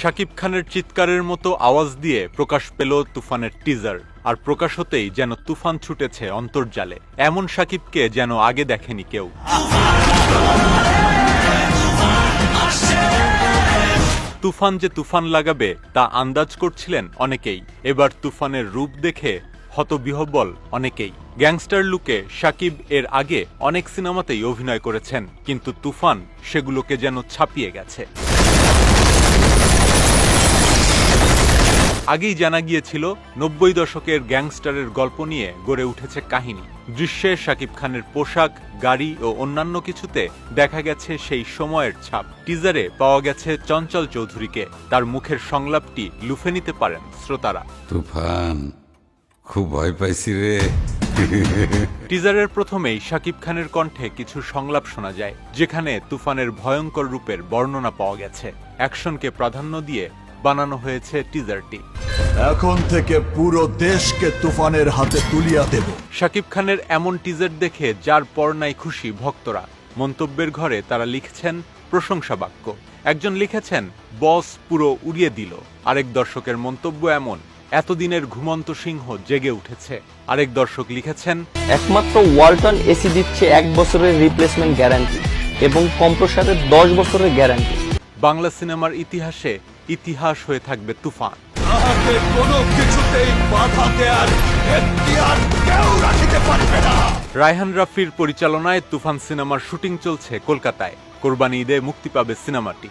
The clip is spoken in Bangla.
শাকিব খানের চিৎকারের মতো আওয়াজ দিয়ে প্রকাশ পেল তুফানের টিজার আর প্রকাশ হতেই যেন তুফান ছুটেছে অন্তর্জালে। এমন শাকিবকে যেন আগে দেখেনি কেউ। তুফান যে তুফান লাগাবে, তা আন্দাজ করছিলেন অনেকেই। এবার তুফানের রূপ দেখে হতবিহব্বল অনেকেই। গ্যাংস্টার লুকে সাকিব এর আগে অনেক সিনেমাতেই অভিনয় করেছেন, কিন্তু তুফান সেগুলোকে যেন ছাপিয়ে গেছে। আগেই জানা গিয়েছিল নব্বই দশকের গ্যাংস্টারের গল্প নিয়ে গড়ে উঠেছে কাহিনী। দৃশ্যে শাকিব খানের পোশাক গাড়ি ও অন্যান্য কিছুতে দেখা গেছে সেই সময়ের ছাপ। টিজারে পাওয়া গেছে চঞ্চল চৌধুরীকে। তার মুখের সংলাপটি লুফে নিতে পারেন শ্রোতারা। তুফান খুব ভয় পাইছি রে। টিজারের প্রথমেই শাকিব খানের কণ্ঠে কিছু সংলাপ শোনা যায় যেখানে তুফানের ভয়ঙ্কর রূপের বর্ণনা পাওয়া গেছে। অ্যাকশনকে প্রাধান্য দিয়ে বানানো হয়েছে টিজারটি এখন থেকে পুরো দেশকে তুফানের হাতে তুলিয়া দেব। শাকিব খানের এমন টিজার দেখে যার পর নাই খুশি ভক্তরা। মন্তব্যের ঘরে তারা লিখছেন প্রশংসা বাক্য। একজন লিখেছেন বস পুরো উড়িয়ে দিল। আরেক দর্শকের মন্তব্য এমন এতদিনের ঘুমন্ত সিংহ জেগে উঠেছে। আরেক দর্শক লিখেছেন একমাত্র ওয়ালটন এসি দিচ্ছে এক বছরের রিপ্লেসমেন্ট গ্যারান্টি এবং কম্প্রসারের দশ বছরের গ্যারান্টি বাংলা সিনেমার ইতিহাসে ইতিহাস হয়ে থাকবে তুফান। তাহাকে কোনো কিছুতেই বাধা দেয়ার এখতিয়ার কেউ রাখিতে পারবে না। রায়হান রাফির পরিচালনায় তুফান সিনেমার শুটিং চলছে কলকাতায়। কোরবানি ঈদে মুক্তি পাবে সিনেমাটি।